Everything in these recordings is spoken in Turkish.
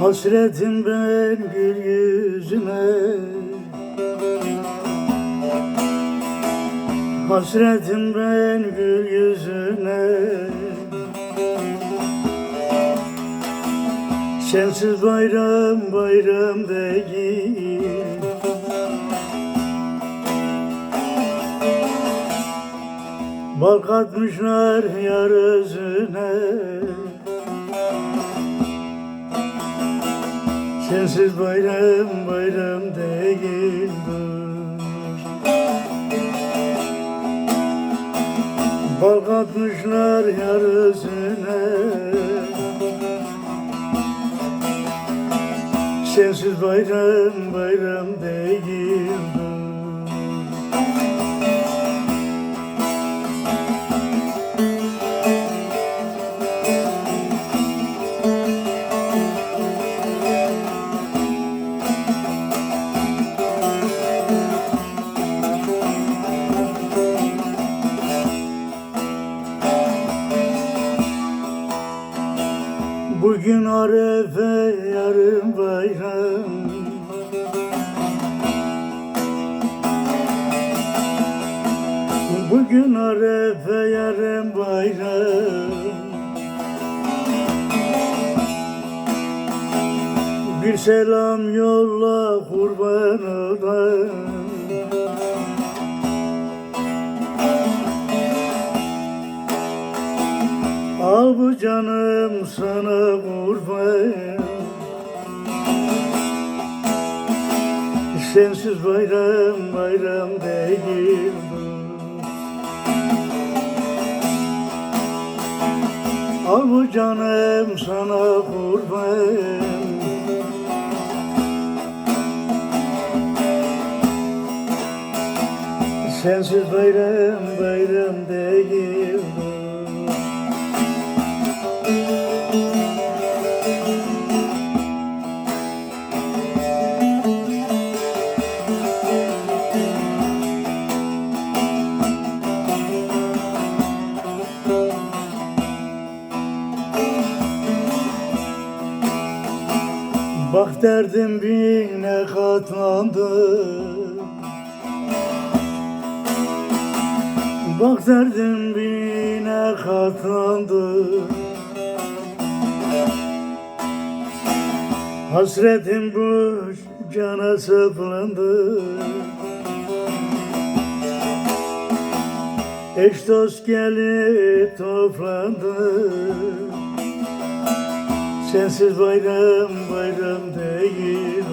Hasretim ben gül yüzüne Hasretim ben gül yüzüne Sensiz bayram bayram değil. Bal katmışlar yar özüne Sensiz bayram bayram değil Bal katmışlar yar özüne. Sensiz bayram bayram değil Bugün arefe yarın bayram. Bugün arefe yarın bayram. Bir selam yolla kurban olam canım sana kurban Sensiz bayram bayram değil Al bu canım sana kurban Sensiz bayram bayram değil Bak derdim birine katlandı. Bak derdim birine katlandı. Hasretim bu cana saplandı. Eş dost gelip toplandı Sensiz bayram bayram değil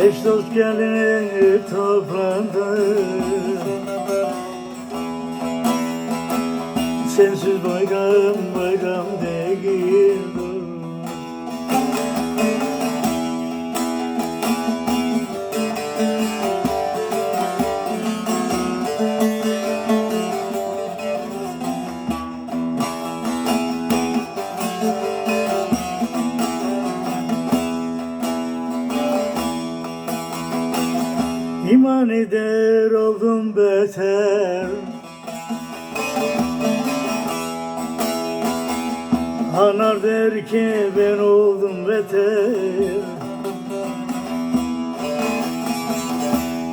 Eş dost gelip toplandı. Sensiz bayram bayram değil İman eder oldum beter. Anar der ki ben oldum beter.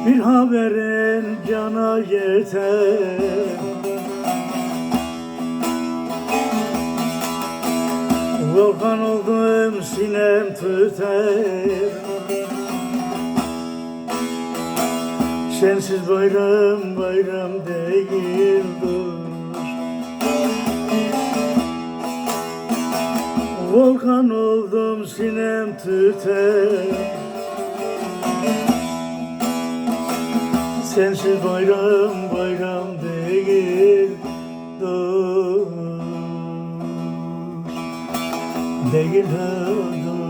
Bir haberin cana yeter. Volkan oldum sinem tüter Sensiz bayram bayram değil dost Volkan oldum sinem tüter Sensiz bayram bayram değil dost Değil dost